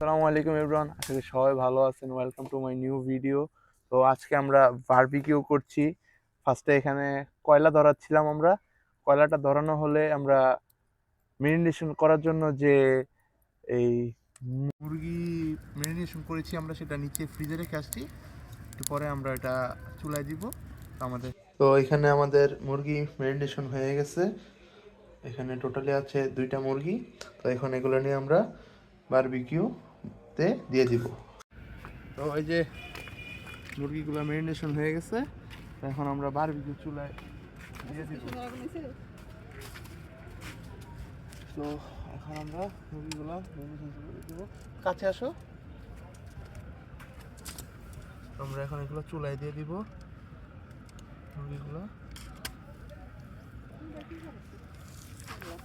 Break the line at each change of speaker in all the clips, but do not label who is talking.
আসসালামু আলাইকুম এভরিওয়ান, আশা করি সবাই ভালো আছেন। Welcome to my new video তো আজকে আমরা বারবিকিউ করছি। ফার্স্টে এখানে কয়লা ধরাচ্ছিলাম আমরা। কয়লাটা ধরানো হলে আমরা মেরিনেশন করার জন্য যে এই মুরগি মেরিনেশন করেছি আমরা, সেটা নিচে ফ্রিজে রেখে আসছি। একটু পরে আমরা এটা চুলায় দিব। আমাদের তো এখানে আমাদের মুরগি মেরিনেশন হয়ে গেছে। এখানে টোটালি আছে দুইটা মুরগি। তো এখন এগুলো নিয়ে আমরা বারবিকিউতে দিয়ে দিব। তো এই যে মুরগিগুলো মেরিনেশন হয়ে গেছে এখন আমরা বারবিকিউ চুলায় দিয়ে দিব। তো এখন আমরা মুরগিগুলো মেরিনেশন করে দিব। কাছে আসো। তো আমরা এখন এগুলো চুলায় দিয়ে দিব। মুরগিগুলো।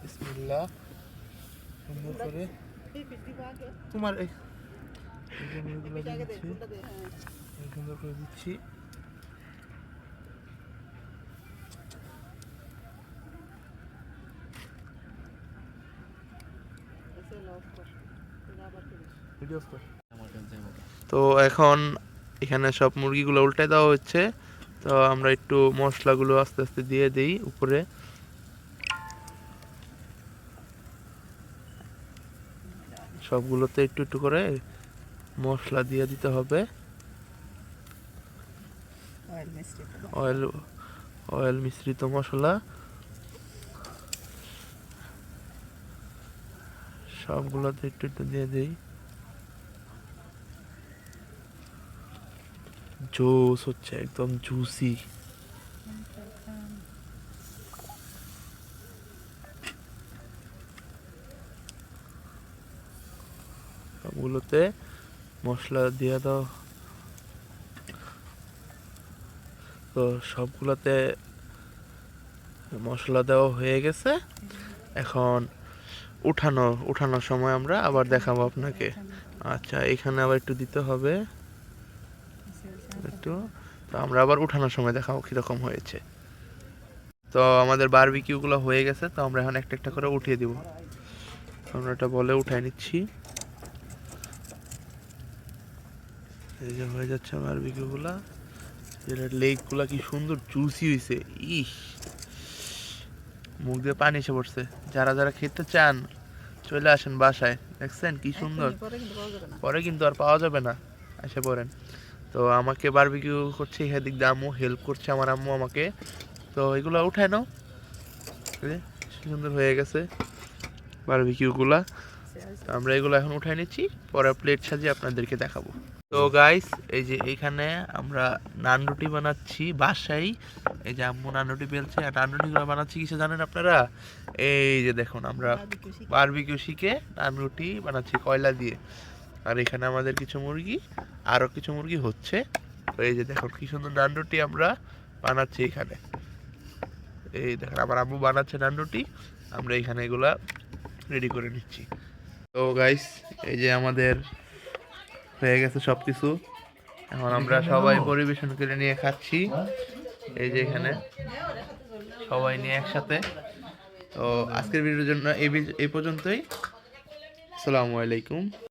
বিসমিল্লাহ। সুন্দর করে। তোমার এই সুন্দর করে দিচ্ছি। তো এখন এখানে সব মুরগিগুলো উল্টে দেওয়া হচ্ছে। তো আমরা একটু মশলাগুলো আস্তে আস্তে দিয়ে দিই উপরে। সবগুলোতে একটু একটু করে মশলা দিয়ে দিতে হবে। অয়েল অয়েল মিশ্রিত মশলা। সবগুলোতে একটু একটু দিয়ে দিই। জুস হচ্ছে একদম জুসি। সবগুলোতে মশলা দিয়ে দাও। তো সবগুলোতে মশলা দেওয়া হয়ে গেছে। এখন উঠানো, উঠানোর সময় আমরা আবার দেখাবো আপনাকে। আচ্ছা এখানে আবার একটু দিতে হবে। একটু। তো আমরা আবার উঠানোর সময় দেখাবো কীরকম হয়েছে। তো আমাদের বারবিকিউগুলো হয়ে গেছে, তো আমরা এখন একটা একটা করে উঠিয়ে দিব। আমরা এটা বলে উঠাই নিচ্ছি। এই যে হয়ে যাচ্ছে আমার বারবিকিউগুলা এটার লেগগুলা কি সুন্দর জুসি হয়েছে ইস। মুখ দিয়ে পানি এসে পড়ছে। যারা যারা খেতে চান চলে আসেন বাসায়। দেখছেন কি সুন্দর? পরে কিন্তু আর পাওয়া যাবে না। এসে পড়েন। তো আমাকে বারবিকিউ করছে এদিক দিয়ে আম্মু হেল্প করছে আমার আম্মু আমাকে। তো এগুলো উঠায় নাও। সুন্দর হয়ে গেছে বারবিকিউগুলা আমরা এগুলো এখন উঠাই নিচ্ছি। পরে প্লেট সাজিয়ে আপনাদেরকে দেখাবো। তো গাইস এই যে এইখানে আমরা নান রুটি বানাচ্ছি বাসাই এই যে আম্মু নান রুটি বেলছে আর নান রুটিগুলো বানাচ্ছি কিসে জানেন আপনারা? এই যে দেখুন আমরা বারবিকিউ শিখে। নান রুটি বানাচ্ছি কয়লা দিয়ে। আর এখানে আমাদের কিছু মুরগি আরও কিছু মুরগি হচ্ছে। তো এই যে দেখুন কি সুন্দর নান রুটি আমরা বানাচ্ছি এখানে। এই দেখেন আমার আম্মু বানাচ্ছে নান রুটি আমরা এখানে এগুলা রেডি করে নিচ্ছি। তো গাইস এই যে আমাদের হয়ে গেছে সব কিছু এখন আমরা সবাই পরিবেশন করে নিয়ে খাচ্ছি। এই যে এখানে সবাই নিয়ে একসাথে। তো আজকের ভিডিওর জন্য এই পর্যন্তই। আসসালামু আলাইকুম।